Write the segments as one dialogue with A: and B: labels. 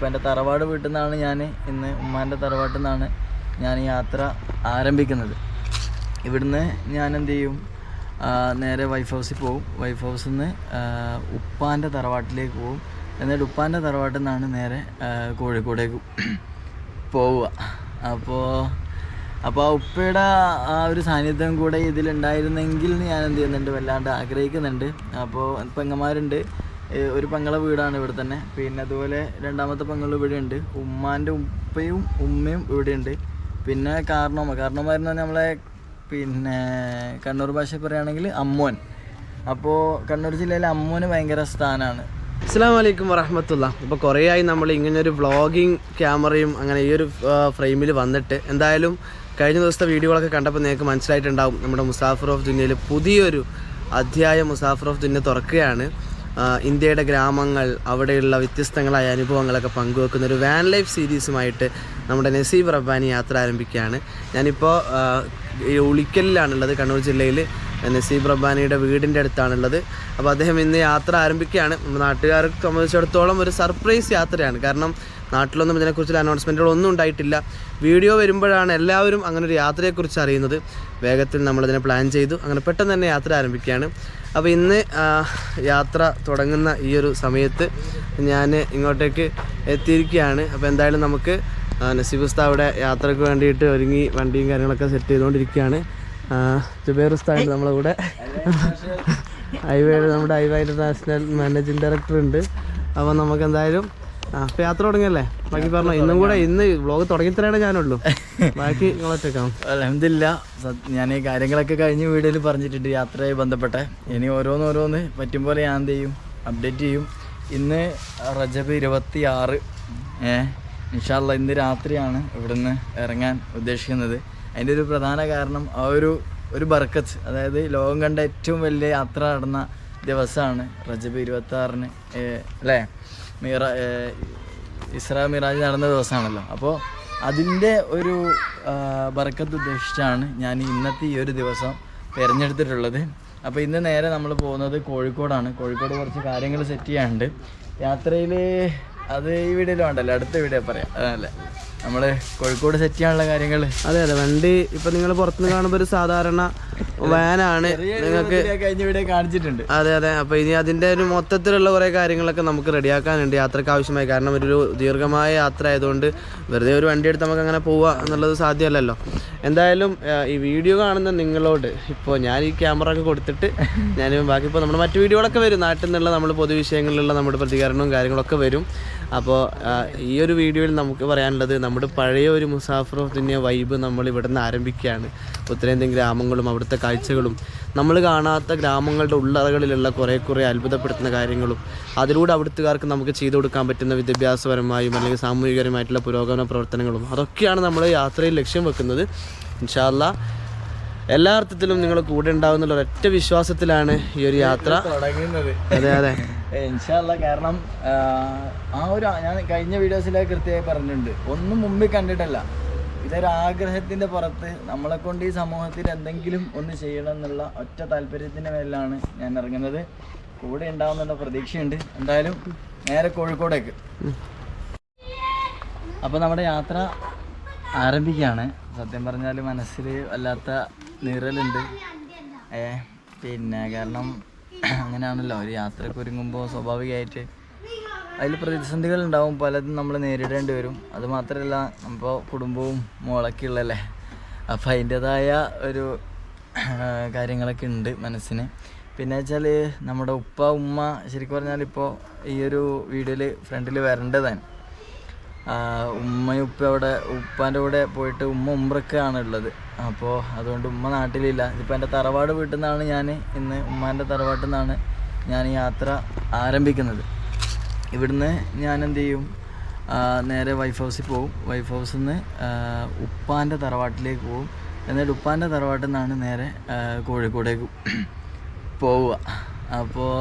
A: ഇതിപ്പോൾ എന്റെ തറവാട് വീട്ടിൽ നിന്നാണ് ഞാൻ ഇന്ന് ഉമ്മാന്റെ തറവാട്ടിൽ നിന്നാണ് ഞാൻ യാത്ര ആരംഭിക്കുന്നത്. ഇവിടുന്ന് ഞാൻ എന്ത് ചെയ്യും? നേരെ വൈഫ് ഹൗസിൽ പോകും വൈഫ് ഹൗസിൽ നിന്ന് ഉപ്പാന്റെ തറവാട്ടിലേക്ക് പോകും എന്നിട്ട് ഉപ്പാന്റെ തറവാട്ടിൽ നിന്നാണ് നേരെ കോഴിക്കോടേക്ക് പോവുക. അപ്പോൾ അപ്പോൾ ആ ഉപ്പയുടെ ആ ഒരു സാന്നിധ്യം കൂടെ ഇതിലുണ്ടായിരുന്നെങ്കിൽ ഞാൻ എന്ത് ചെയ്യുന്നുണ്ട്? വല്ലാണ്ട് ആഗ്രഹിക്കുന്നുണ്ട്. അപ്പോൾ പെങ്ങന്മാരുണ്ട്. ഒരു പെങ്ങളെ വീടാണ് ഇവിടെ തന്നെ. പിന്നെ അതുപോലെ രണ്ടാമത്തെ പെങ്ങളും ഇവിടെ ഉണ്ട്. ഉമ്മാന്റെ ഉപ്പയും ഉമ്മയും ഇവിടെ ഉണ്ട്. പിന്നെ കാരണവമ്മ കാരണവന്മാരെന്ന് പറഞ്ഞാൽ നമ്മളെ പിന്നെ കണ്ണൂർ ഭാഷ പറയുകയാണെങ്കിൽ അമ്മോൻ. അപ്പോൾ കണ്ണൂർ ജില്ലയിലെ അമ്മോന് ഭയങ്കര സ്ഥാനമാണ്
B: അസ്സാം വലൈക്കും വറഹമത്തുള്ള. ഇപ്പോൾ കുറേ ആയി നമ്മൾ ഇങ്ങനെ ഒരു വ്ളോഗിങ് ക്യാമറയും അങ്ങനെ ഈ ഒരു ഫ്രെയിമിൽ വന്നിട്ട്. എന്തായാലും കഴിഞ്ഞ ദിവസത്തെ വീഡിയോകളൊക്കെ കണ്ടപ്പോൾ നിങ്ങൾക്ക് മനസ്സിലായിട്ടുണ്ടാവും. നമ്മുടെ മുസാഫർ ഓഫ് ദുനിയയിൽ പുതിയൊരു അധ്യായം മുസാഫർ ഓഫ് ദുനിയ തുറക്കുകയാണ്. ഇന്ത്യയുടെ ഗ്രാമങ്ങൾ അവിടെയുള്ള വ്യത്യസ്തങ്ങളായ അനുഭവങ്ങളൊക്കെ പങ്കുവെക്കുന്ന ഒരു വാൻ ലൈഫ് സീരീസുമായിട്ട് നമ്മുടെ നസീബ് റബ്ബാനി യാത്ര ആരംഭിക്കുകയാണ്. ഞാനിപ്പോൾ ഉളിക്കലിലാണുള്ളത് കണ്ണൂർ ജില്ലയിൽ നസീബ് റബ്ബാനിയുടെ വീടിന്റെ അടുത്താണുള്ളത്. അപ്പോൾ അദ്ദേഹം ഇന്ന് യാത്ര ആരംഭിക്കുകയാണ്. നമ്മുടെ നാട്ടുകാരെ സംബന്ധിച്ചിടത്തോളം ഒരു സർപ്രൈസ് യാത്രയാണ്. കാരണം നാട്ടിലൊന്നും ഇതിനെക്കുറിച്ചുള്ള അനൗൺസ്മെന്റുകളൊന്നും ഉണ്ടായിട്ടില്ല. വീഡിയോ വരുമ്പോഴാണ് എല്ലാവരും അങ്ങനെ ഒരു യാത്രയെക്കുറിച്ച് അറിയുന്നത്. വേഗത്തിൽ നമ്മളതിനെ പ്ലാൻ ചെയ്തു. അങ്ങനെ പെട്ടെന്ന് തന്നെ യാത്ര ആരംഭിക്കുകയാണ്. അപ്പോൾ ഇന്ന് യാത്ര തുടങ്ങുന്ന ഈ ഒരു സമയത്ത് ഞാൻ ഇങ്ങോട്ടേക്ക് എത്തിയിരിക്കുകയാണ്. അപ്പോൾ എന്തായാലും നമുക്ക് നസീബ് ഉസ്താ അവിടെ യാത്രയ്ക്ക് വേണ്ടിയിട്ട് ഒരുങ്ങി വണ്ടിയും കാര്യങ്ങളൊക്കെ സെറ്റ് ചെയ്തുകൊണ്ടിരിക്കുകയാണ്. ജുബേർ ഉസ്താദ് നമ്മളെ കൂടെ. ഹൈവേയിൽ നമ്മുടെ ഹൈവേ നാഷണൽ മാനേജിങ് ഡയറക്ടർ ഉണ്ട്. അപ്പോൾ നമുക്ക് എന്തായാലും ആ അപ്പോൾ യാത്ര തുടങ്ങിയല്ലേ? ബാക്കി പറഞ്ഞു ഇന്നും കൂടെ ഇന്ന് വ്ലോഗ് തുടങ്ങി തരാണ് ഞാനുള്ളൂ. ബാക്കി നിങ്ങളൊറ്റക്കാം
A: അലഹമില്ല ഞാൻ ഈ കാര്യങ്ങളൊക്കെ കഴിഞ്ഞ് വീഡിയോയിൽ പറഞ്ഞിട്ടുണ്ട് യാത്രയായി ബന്ധപ്പെട്ട. ഇനി ഓരോന്ന് ഓരോന്ന് പറ്റും പോലെ ഞാൻ എന്ത് ചെയ്യും? അപ്ഡേറ്റ് ചെയ്യും. ഇന്ന് റജബ് ഇരുപത്തി ആറ് ഏ ഇൻഷാല്ല ഇന്ന് രാത്രിയാണ് ഇവിടുന്ന് ഇറങ്ങാൻ ഉദ്ദേശിക്കുന്നത്. അതിന്റെ ഒരു പ്രധാന കാരണം ആ ഒരു ഒരു ബർക്കത്ത് അതായത് ലോകം കണ്ട ഏറ്റവും വലിയ യാത്ര നടന്ന ദിവസമാണ് റജബ് ഇരുപത്തി ആറിന് അല്ലേ? മീറ ഇസ്ര മിറാജ് നടന്ന ദിവസമാണല്ലോ. അപ്പോൾ അതിന്റെ ഒരു ബർക്കത്ത് ഉദ്ദേശിച്ചാണ് ഞാൻ ഇന്നത്തെ ഈ ഒരു ദിവസം തിരഞ്ഞെടുത്തിട്ടുള്ളത്. അപ്പോൾ ഇന്ന് നേരെ നമ്മൾ പോകുന്നത് കോഴിക്കോടാണ്. കോഴിക്കോട് കുറച്ച് കാര്യങ്ങൾ സെറ്റ് ചെയ്യാനുണ്ട്. യാത്രയിൽ അത് ഈ വീഡിയോയിൽ വേണ്ടല്ലോ അടുത്ത വീഡിയോ പറയാം. അതല്ലേ? നമ്മൾ കോഴിക്കോട് സെറ്റ് ചെയ്യാനുള്ള കാര്യങ്ങൾ.
B: അതെ അതെ. വണ്ടി ഇപ്പം നിങ്ങൾ പുറത്തുനിന്ന് കാണുമ്പോൾ ഒരു സാധാരണ വാനാണ് നിങ്ങൾക്ക്
A: കാണിച്ചിട്ടുണ്ട്.
B: അതെ അതെ. അപ്പൊ ഇനി അതിന്റെ ഒരു മൊത്തത്തിലുള്ള കുറെ കാര്യങ്ങളൊക്കെ നമുക്ക് റെഡിയാക്കാനുണ്ട് യാത്രയ്ക്ക് ആവശ്യമായി. കാരണം ഒരു ദീർഘമായ യാത്ര ആയതുകൊണ്ട് വെറുതെ ഒരു വണ്ടി എടുത്ത് നമുക്ക് അങ്ങനെ പോവുക എന്നുള്ളത് സാധ്യമല്ലല്ലോ. എന്തായാലും ഈ വീഡിയോ കാണുന്ന നിങ്ങളോട് ഇപ്പോൾ ഞാൻ ഈ ക്യാമറ ഒക്കെ കൊടുത്തിട്ട് ഞാൻ ബാക്കി ഇപ്പോൾ നമ്മുടെ മറ്റു വീഡിയോകളൊക്കെ വരും. നാട്ടിൽ നിന്നുള്ള നമ്മൾ പൊതുവിഷയങ്ങളിലുള്ള നമ്മുടെ പ്രതികരണവും കാര്യങ്ങളൊക്കെ വരും. അപ്പോൾ ഈ ഒരു വീഡിയോയിൽ നമുക്ക് പറയാനുള്ളത് നമ്മുടെ പഴയ ഒരു മുസാഫർ ഓഫ് ദുനിയ വൈബ് നമ്മൾ ഇവിടെ നിന്ന് ആരംഭിക്കുകയാണ്. ഉത്തരേന്ത്യൻ ഗ്രാമങ്ങളും അവിടുത്തെ കാഴ്ചകളും നമ്മൾ കാണാത്ത ഗ്രാമങ്ങളുടെ ഉള്ളറകളിലുള്ള കുറേ കുറേ അത്ഭുതപ്പെടുത്തുന്ന കാര്യങ്ങളും അതിലൂടെ അവിടുത്തുകാർക്ക് നമുക്ക് ചെയ്തു കൊടുക്കാൻ പറ്റുന്ന വിദ്യാഭ്യാസപരമായും അല്ലെങ്കിൽ സാമൂഹികപരമായിട്ടുള്ള പുരോഗമന പ്രവർത്തനങ്ങളും അതൊക്കെയാണ് നമ്മൾ യാത്രയിൽ ലക്ഷ്യം വെക്കുന്നത്. ഇൻഷാല്ല എല്ലാ അർത്ഥത്തിലും നിങ്ങൾ കൂടെ ഉണ്ടാവുന്നുള്ള ഒരൊറ്റ വിശ്വാസത്തിലാണ് ഈ ഒരു യാത്ര.
A: തുടങ്ങുന്നത്.
B: അതെ അതെ.
A: ഇൻഷാല്ല കാരണം ആ, ഒരു ഞാൻ കഴിഞ്ഞ വീഡിയോസിലൊക്കെ കൃത്യമായി പറഞ്ഞിട്ടുണ്ട്. ഒന്നും മുമ്പിൽ കണ്ടിട്ടല്ല. ഇതൊരു ആഗ്രഹത്തിന്റെ പുറത്ത് നമ്മളെ കൊണ്ട് ഈ സമൂഹത്തിൽ എന്തെങ്കിലും ഒന്ന് ചെയ്യണം എന്നുള്ള ഒറ്റ താല്പര്യത്തിന്റെ മേലാണ് ഞാൻ ഇറങ്ങുന്നത്. കൂടെ ഉണ്ടാവുന്നുള്ള പ്രതീക്ഷയുണ്ട്. എന്തായാലും നേരെ കോഴിക്കോടേക്ക്. അപ്പോൾ നമ്മുടെ യാത്ര ആരംഭിക്കുകയാണ്. സത്യം പറഞ്ഞാൽ മനസ്സിൽ വല്ലാത്ത നിറലുണ്ട്. ഏ പിന്നെ കാരണം അങ്ങനെയാണല്ലോ. ഒരു യാത്രയ്ക്ക് ഒരുങ്ങുമ്പോൾ സ്വാഭാവികമായിട്ട് അതിൽ പ്രതിസന്ധികൾ ഉണ്ടാവും. പലതും നമ്മൾ നേരിടേണ്ടി വരും. അത് മാത്രമല്ല ഇപ്പോൾ കുടുംബവും മോളൊക്കെ ഉള്ളല്ലേ? അപ്പോൾ അതിന്റെതായ ഒരു കാര്യങ്ങളൊക്കെ ഉണ്ട് മനസ്സിന്. പിന്നെ വെച്ചാൽ നമ്മുടെ ഉപ്പ ഉമ്മ ശരിക്കും പറഞ്ഞാൽ ഇപ്പോൾ ഈ ഒരു വീഡിയോയിൽ ഫ്രണ്ടിൽ വരേണ്ടതാണ്. ഉമ്മയും ഉപ്പ അവിടെ ഉപ്പാന്റെ കൂടെ പോയിട്ട് ഉമ്മ ഉമ്പ്രക്കാണ് ഉള്ളത്. അപ്പോൾ അതുകൊണ്ട് ഉമ്മ നാട്ടിലില്ല. ഇതിപ്പോൾ എന്റെ തറവാട് വീട്ടിൽ നിന്നാണ് ഞാൻ ഇന്ന് ഉമ്മാന്റെ തറവാട്ടിൽ നിന്നാണ് ഞാൻ യാത്ര ആരംഭിക്കുന്നത്. ഇവിടുന്ന് ഞാൻ എന്ത് ചെയ്യും നേരെ വൈഫ് ഹൗസിൽ പോകും വൈഫ് ഹൗസിൽ നിന്ന് ഉപ്പാന്റെ തറവാട്ടിലേക്ക് പോകും എന്നിട്ട് ഉപ്പാന്റെ തറവാട്ടിൽ നിന്നാണ് നേരെ കോഴിക്കോടേക്ക് പോവുക. അപ്പോൾ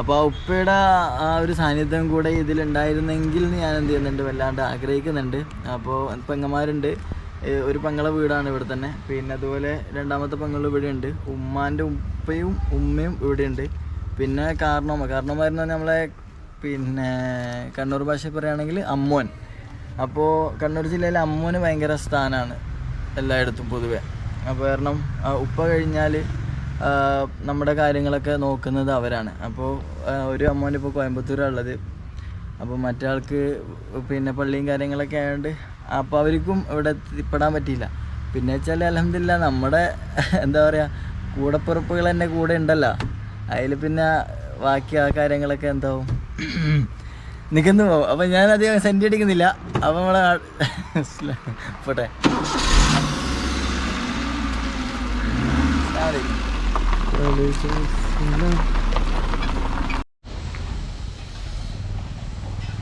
A: അപ്പോൾ ആ ഉപ്പയുടെ ആ ഒരു സാന്നിധ്യം കൂടെ ഇതിലുണ്ടായിരുന്നെങ്കിൽ ഞാൻ എന്ത് ചെയ്യുന്നുണ്ട് വല്ലാണ്ട് ആഗ്രഹിക്കുന്നുണ്ട്. അപ്പോൾ പെങ്ങന്മാരുണ്ട്. ഒരു പെങ്ങളെ വീടാണ് ഇവിടെ തന്നെ. പിന്നെ അതുപോലെ രണ്ടാമത്തെ പെങ്ങളും ഇവിടെ ഉണ്ട് ഉമ്മാന്റെ ഉപ്പയും ഉമ്മയും ഇവിടെ ഉണ്ട് പിന്നെ കാരണവന്മാർ കാരണവന്മാരെന്ന് പറഞ്ഞാൽ നമ്മളെ പിന്നെ കണ്ണൂർ ഭാഷ പറയുകയാണെങ്കിൽ അമ്മോൻ. അപ്പോൾ കണ്ണൂർ ജില്ലയിലെ അമ്മോന് ഭയങ്കര സ്ഥാനമാണ് എല്ലായിടത്തും പൊതുവേ. അപ്പോൾ കാരണം ഉപ്പ കഴിഞ്ഞാൽ നമ്മുടെ കാര്യങ്ങളൊക്കെ നോക്കുന്നത് അവരാണ്. അപ്പോൾ ഒരു അമ്മോന്റെ ഇപ്പോൾ കോയമ്പത്തൂരാണുള്ളത്. അപ്പോൾ മറ്റാൾക്ക് പിന്നെ പള്ളിയും കാര്യങ്ങളൊക്കെ ആയതുകൊണ്ട് അപ്പോൾ അവർക്കും ഇവിടെ എത്തിപ്പെടാൻ പറ്റിയില്ല. പിന്നെ വെച്ചാൽ അലഹമില്ല നമ്മുടെ എന്താ പറയുക കൂടപ്പിറപ്പുകൾ തന്നെ കൂടെ ഉണ്ടല്ലോ. അതിൽ പിന്നെ ബാക്കി ആ കാര്യങ്ങളൊക്കെ എന്താവും? നിൽക്കുന്നു അപ്പം ഞാൻ അധികം സെൻഡ് അടിക്കുന്നില്ല. അപ്പം നമ്മളെ പോട്ടെ.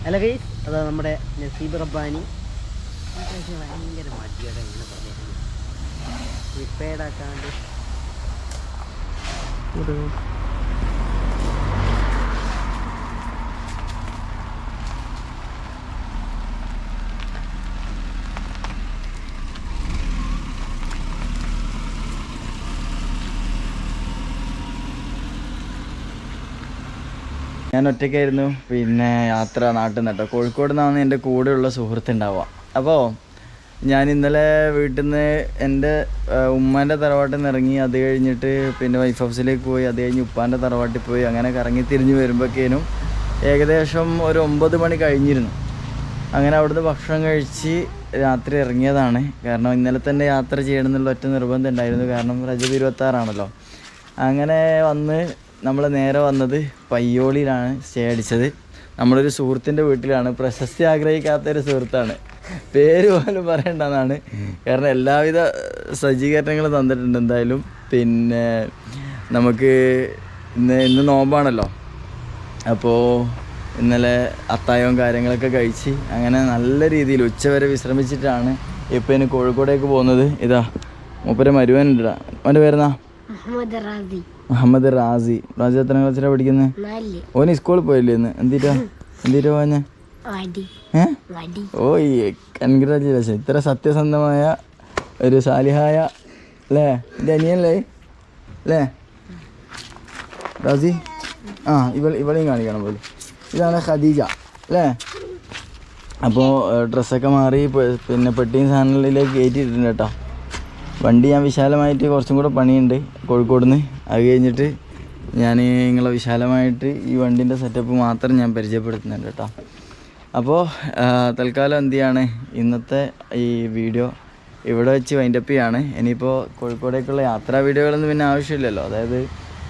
C: അല്ല ഗൈസ് അതാ നമ്മുടെ നസീബ് റബ്ബാനി. ഭയങ്കര മടിയുടെ ഇങ്ങനെ പറഞ്ഞു റിപ്പയർഡ് ആക്കാണ്ട്
A: ഞാൻ ഒറ്റയ്ക്കായിരുന്നു. പിന്നെ യാത്ര നാട്ടിൽ നിന്ന് കേട്ടോ. കോഴിക്കോട് നിന്നാണ് എന്റെ കൂടെയുള്ള സുഹൃത്ത് ഉണ്ടാവുക. അപ്പോൾ ഞാൻ ഇന്നലെ വീട്ടിൽ നിന്ന് എന്റെ ഉമ്മാന്റെ തറവാട്ടിൽ നിന്ന് ഇറങ്ങി അത് കഴിഞ്ഞിട്ട് പിന്നെ വൈഫ് ഹൗസിലേക്ക് പോയി അത് കഴിഞ്ഞ് ഉപ്പാന്റെ തറവാട്ടിൽ പോയി അങ്ങനെ കറങ്ങി തിരിഞ്ഞ് വരുമ്പോഴേക്കേനും ഏകദേശം ഒരു ഒമ്പത് മണി കഴിഞ്ഞിരുന്നു. അങ്ങനെ അവിടുന്ന് ഭക്ഷണം കഴിച്ച് രാത്രി ഇറങ്ങിയതാണ്. കാരണം ഇന്നലെ തന്നെ യാത്ര ചെയ്യണം എന്നുള്ള ഒറ്റ നിർബന്ധം ഉണ്ടായിരുന്നു. കാരണം രജത ഇരുപത്താറാണല്ലോ. അങ്ങനെ വന്ന് നമ്മൾ നേരെ വന്നത് പയ്യോളിയിലാണ് സ്റ്റേ അടിച്ചത്. നമ്മളൊരു സുഹൃത്തിന്റെ വീട്ടിലാണ്. പ്രശസ്തി ആഗ്രഹിക്കാത്ത ഒരു സുഹൃത്താണ്. പേര് പോലും പറയേണ്ടതാണ് കാരണം എല്ലാവിധ സജ്ജീകരണങ്ങളും തന്നിട്ടുണ്ട് എന്തായാലും. പിന്നെ നമുക്ക് ഇന്ന് ഇന്ന് നോമ്പാണല്ലോ. അപ്പോൾ ഇന്നലെ അത്തായവും കാര്യങ്ങളൊക്കെ കഴിച്ച് അങ്ങനെ നല്ല രീതിയിൽ ഉച്ചവരെ വിശ്രമിച്ചിട്ടാണ് ഇപ്പോൾ ഇനി കോഴിക്കോടേക്ക് പോകുന്നത്. ഇതാ മൂപ്പര് മരുവനുണ്ടാ അവന്റെ പേരെന്നാ?
D: മുഹമ്മദ് റാസി.
A: റാസി എത്ര ക്ലാസ്സിലാണ് പഠിക്കുന്നത് ഓന് സ്കൂളിൽ പോയില്ലേ ഇന്ന്? എന്തിട്ടാ? എന്തിട്ടാ പോഞ്ഞ ഓ കൺഗ്രാജുലേഷൻ ഇത്ര സത്യസന്ധമായ ഒരു സാലിഹായ അല്ലേ എന്റെ അനിയനല്ലേ? അല്ലേ റാസി? ആ ഇവൾ ഇവളെയും കാണിക്കണം പോലും. ഇതാണ് ഖദീജ അല്ലേ അപ്പോൾ ഡ്രസ്സൊക്കെ മാറി പിന്നെ പെട്ടിയും സാധനങ്ങളിലേക്ക് കയറ്റിയിട്ടുണ്ട് കേട്ടോ. വണ്ടി ഞാൻ വിശാലമായിട്ട് കുറച്ചും കൂടെ പണിയുണ്ട് കോഴിക്കോട് നിന്ന് അത് കഴിഞ്ഞിട്ട് ഞാൻ നിങ്ങളെ വിശാലമായിട്ട് ഈ വണ്ടീന്റെ സെറ്റപ്പ് മാത്രം ഞാൻ പരിചയപ്പെടുത്തുന്നുണ്ട് കേട്ടോ. അപ്പോൾ തൽക്കാലം എന്ത് ചെയ്യാണ്? ഇന്നത്തെ ഈ വീഡിയോ ഇവിടെ വെച്ച് വൈൻഡപ്പ് ചെയ്യാണ്. ഇനിയിപ്പോൾ കോഴിക്കോടേക്കുള്ള യാത്രാ വീഡിയോകളൊന്നും പിന്നെ ആവശ്യമില്ലല്ലോ. അതായത്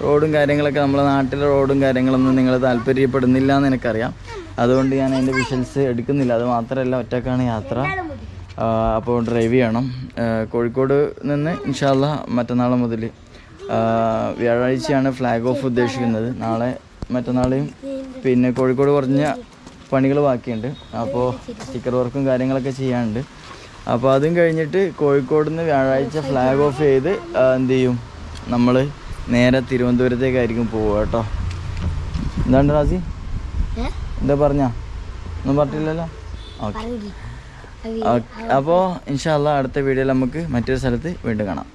A: റോഡും കാര്യങ്ങളൊക്കെ നമ്മളെ നാട്ടിലെ റോഡും കാര്യങ്ങളൊന്നും നിങ്ങൾ താല്പര്യപ്പെടുന്നില്ല എന്ന് എനിക്കറിയാം. അതുകൊണ്ട് ഞാൻ അതിന്റെ വിഷൻസ് എടുക്കുന്നില്ല. അത് മാത്രമല്ല ഒറ്റക്കാണ് യാത്ര. അപ്പോൾ ഡ്രൈവ് ചെയ്യണം. കോഴിക്കോട് നിന്ന് ഇൻഷാല്ല മറ്റന്നാൾ മുതൽ വ്യാഴാഴ്ചയാണ് ഫ്ലാഗ് ഓഫ് ഉദ്ദേശിക്കുന്നത്. നാളെ മറ്റന്നാളെയും പിന്നെ കോഴിക്കോട് കുറഞ്ഞ പണികൾ ബാക്കിയുണ്ട്. അപ്പോൾ സ്റ്റിക്കർ വർക്കും കാര്യങ്ങളൊക്കെ ചെയ്യാനുണ്ട്. അപ്പോൾ അതും കഴിഞ്ഞിട്ട് കോഴിക്കോട് നിന്ന് വ്യാഴാഴ്ച ഫ്ലാഗ് ഓഫ് ചെയ്ത് എന്ത് ചെയ്യും? നമ്മൾ നേരെ തിരുവനന്തപുരത്തേക്കായിരിക്കും പോവുക കേട്ടോ. എന്താണ് റാസി? എന്താ പറഞ്ഞാ? ഒന്നും പറഞ്ഞില്ലല്ലോ? ഓക്കെ. അപ്പോൾ ഇൻഷാല്ല അടുത്ത വീഡിയോയിൽ നമുക്ക് മറ്റൊരു സ്ഥലത്ത് വീണ്ടും കാണാം.